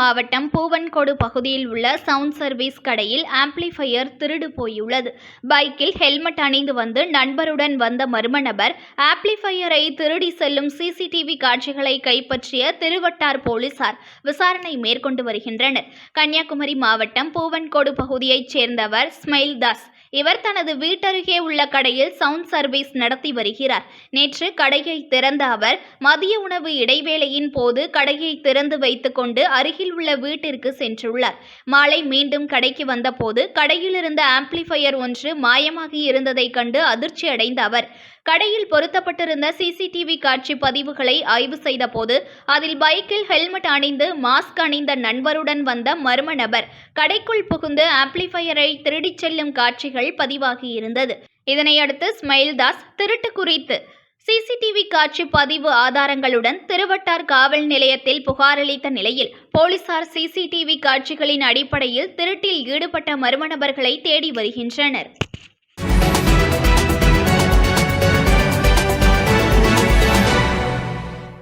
மாவட்டம் பூவன்கோடு பகுதியில் உள்ள சவுண்ட் சர்வீஸ் கடையில் ஆம்ப்ளிஃபையர் திருடு போயுள்ளது. பைக்கில் ஹெல்மெட் அணிந்து வந்து நண்பருடன் வந்த மர்ம நபர் ஆம்ப்ளிஃபையரை திருடி செல்லும் சிசிடிவி காட்சிகளை கைப்பற்றிய திருவட்டார் போலீசார் விசாரணை மேற்கொண்டு வருகின்றனர். கன்னியாகுமரி மாவட்டம் பூவன்கோடு பகுதியைச் சேர்ந்தவர் ஸ்மைல் தாஸ் இவர் தனது வீட்டருகே உள்ள கடையில் சவுண்ட் சர்வீஸ் நடத்தி வருகிறார். நேற்று கடையை திறந்த அவர் மதிய உணவு இடைவேளையின் போது கடையை திறந்து வைத்துக்கொண்டு அருகில் உள்ள வீட்டிற்கு சென்றுள்ளார். மாலை மீண்டும் கடைக்கு வந்தபோது கடையில் இருந்த ஆம்ப்ளிஃபையர் ஒன்று மாயமாகி இருந்ததைக் கண்டு அதிர்ச்சி அடைந்த அவர் கடையில் பொருத்தப்பட்டிருந்த சிசிடிவி காட்சி பதிவுகளை ஆய்வு செய்தபோது அதில் பைக்கில் ஹெல்மெட் அணிந்து மாஸ்க் அணிந்த நண்பருடன் வந்த மர்ம நபர் கடைக்குள் புகுந்து ஆம்ப்ளிஃபையரை திருடிச் செல்லும் காட்சிகள் பதிவாகியிருந்தது. இதனையடுத்து ஸ்மைல்தாஸ் திருட்டு குறித்து சிசிடிவி காட்சி பதிவு ஆதாரங்களுடன் திருவட்டார் காவல் நிலையத்தில் புகாரளித்த நிலையில் போலீசார் சிசிடிவி காட்சிகளின் அடிப்படையில் திருட்டில் ஈடுபட்ட மர்ம நபர்களை தேடி வருகின்றனர்.